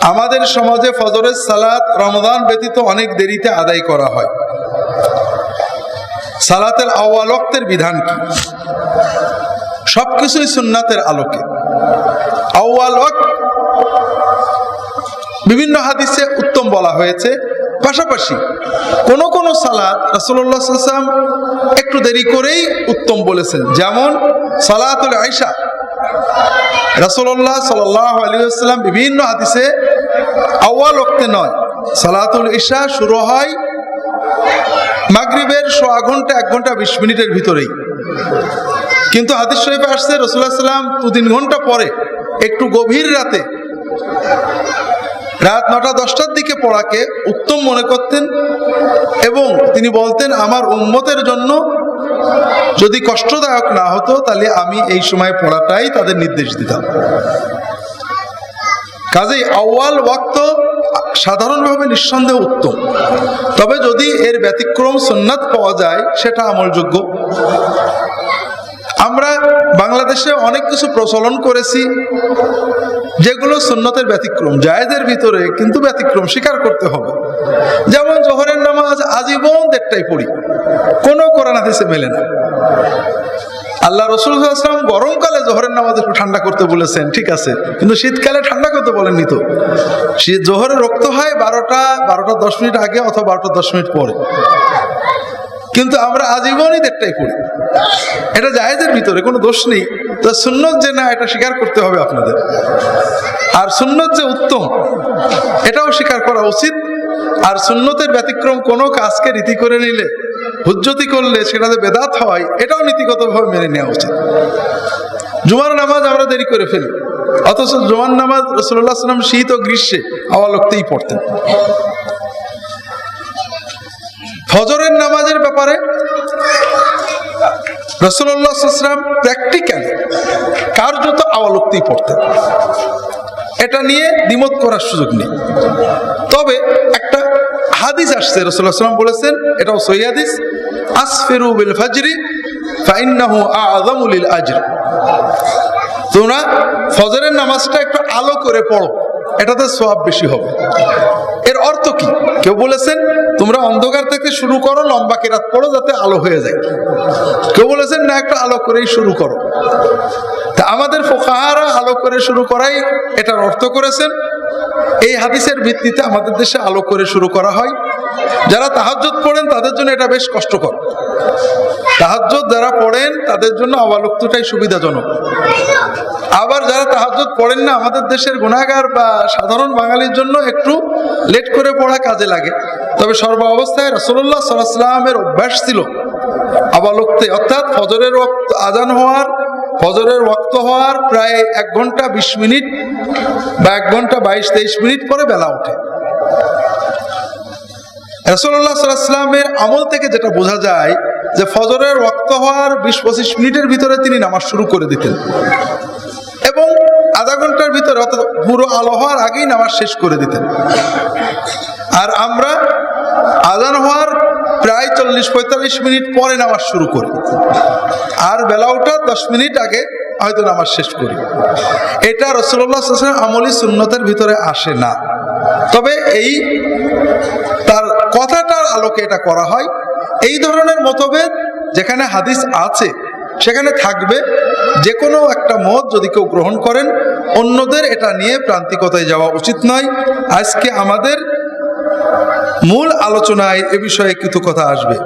আমাদের সমাজে ফজরের সালাত রমদান ব্যতীত অনেক দেরিতে আদায় করা হয়। সালাতের আওয়ালক্তের বিধান কি? সবকিছুই সুন্নাতের আলোকে। আউয়াল ওয়াক্ত বিভিন্ন হাদিসে উত্তম বলা হয়েছে। পাশাপাশি কোন কোন সালাত আলাইহি ওয়াসাল্লাম একটু দেরি করেই উত্তম বলেছেন। যেমন সালাতুল আয়েশা রাসূলুল্লাহ সাল্লাল্লাহু আলাইহি ওয়াসাল্লাম বিভিন্ন হাদিসে আউয়াল ওয়াক্তে নয়। সালাতুল ইশা শুরু হয় মাগরিবের সোয়া ঘণ্টা, এক ঘণ্টা, বিশ মিনিটের ভিতরেই। কিন্তু হাদিস শরীফে আসছে রসুল্লাহ সাল্লাম দু তিন ঘণ্টা পরে, একটু গভীর রাতে, রাত নটা, দশটার দিকে পড়াকে উত্তম মনে করতেন এবং তিনি বলতেন, আমার উম্মতের জন্য যদি কষ্টদায়ক না হতো, তাহলে আমি এই সময় পড়াটাই তাদের নির্দেশ দিতাম। কাজেই আউয়াল ওয়াক্ত সাধারণভাবে নিঃসন্দেহ উত্তম। তবে যদি এর ব্যতিক্রম সুন্নাত পাওয়া যায়, সেটা আমলযোগ্য। আমরা বাংলাদেশে অনেক কিছু প্রচলন করেছি, যেগুলো সুন্নতের ব্যতিক্রম। জায়েদের ভিতরে কিন্তু ব্যতিক্রম স্বীকার করতে হবে। যেমন নামাজ আজীবন দেড়টাই পড়ি। কোনো কোরআন হাদিসে মেলে না। আল্লাহ রসুল আসলাম গরমকালে জোহরের নামাজ একটু ঠান্ডা করতে বলেছেন, ঠিক আছে। কিন্তু শীতকালে ঠান্ডা করতে বলেননি তো। শীত জোহরে রক্ত হয় বারোটা বারোটা দশ মিনিট আগে অথবা বারোটা দশ মিনিট পরে। কিন্তু আমরা আজীবনই দেড়টাই পড়ি। এটা জায়েজের ভিতরে, কোনো দোষ নেই। তো সুন্নত যে না, এটা স্বীকার করতে হবে আপনাদের। আর সুন্নত যে উত্তম, এটাও স্বীকার করা উচিত। আর সুন্নতের ব্যতিক্রম কোনো কাজকে রীতি করে নিলে, হুজ্জতি করলে সেটা যে বেদাত হয়, এটাও নীতিগতভাবে মেনে নেওয়া উচিত। জুমার নামাজ আমরা দেরি করে ফেলি, অথচ জুমার নামাজ রসুল্লাহ সাল্লাম শীত ও গ্রীষ্মে আওয়ালক্তেই পড়তেন। ফজরের নামাজের ব্যাপারে রসুল্লাহাম প্র্যাকটিক্যালি কার্যত আওয়ালুক্তি পড়তেন। এটা নিয়ে দ্বিমত করার সুযোগ নেই। তবে একটা হাদিস আসছে রসুল্লাহ বলেছেন, এটাও সহি হাদিস, আসফেরু বিল ফাজরি ফাইন্নাহু আযমুলিল আজর। তোমরা ফজরের নামাজটা একটু আলো করে পড়ো, এটাতে সোয়াব বেশি হবে। এর অর্থ কি? কেউ বলেছেন, তোমরা অন্ধকার থেকে শুরু করো, লম্বা কেরাত পড়ো যাতে আলো হয়ে যায়। কেউ বলেছেন, না, একটা আলো করেই শুরু করো। তা আমাদের ফোকাহারা আলো করে শুরু করাই এটার অর্থ করেছেন এই হাদিসের ভিত্তিতে আমাদের দেশে আলো করে শুরু করা হয়। যারা তাহাজ্জুদ পড়েন, তাদের জন্য এটা বেশ কষ্টকর। তাহাজ্জুদ যারা পড়েন, তাদের জন্য অবালুক্তটাই সুবিধাজনক। আবার যারা তাহাজ্জুদ পড়েন না, আমাদের দেশের গুণাগার বা সাধারণ বাঙালির জন্য একটু লেট করে পড়া কাজে লাগে। তবে সর্ব অবস্থায় রসল্লাহ সাল্লামের অভ্যাস ছিল আবালুক্তে অর্থাৎ ফজরের আজান হওয়ার ফজরের ওয়াক্ত হওয়ার প্রায় এক ঘণ্টা বিশ মিনিট বা এক ঘণ্টা বাইশ তেইশ মিনিট পরে বেলা ওঠে। রসল্লাহ আমল থেকে যেটা বোঝা যায় যে ফজরের রক্ত হওয়ার বিশ পঁচিশ মিনিটের ভিতরে তিনি নামাজ শুরু করে দিতেন এবং আধা ঘণ্টার ভিতরে অর্থাৎ পুরো আলো হওয়ার আগেই নামাজ শেষ করে দিতেন। আর আমরা আজান হওয়ার প্রায় চল্লিশ, পঁয়তাল্লিশ মিনিট পরে নামাজ শুরু করি। আর বেলা ওঠার দশ মিনিট আগে হয়তো নামাজ শেষ করি। এটা রসুল্লাহ আমলি সুন্নতের ভিতরে আসে না। তবে এই তার কথাটার আলোকে এটা করা হয়। এই ধরনের মতভেদ যেখানে হাদিস আছে, সেখানে থাকবে। যে কোনো একটা মত যদি কেউ গ্রহণ করেন, অন্যদের এটা নিয়ে প্রান্তিকতায় যাওয়া উচিত নয়। আজকে আমাদের মূল আলোচনায় এ বিষয়ে কিছু কথা আসবে।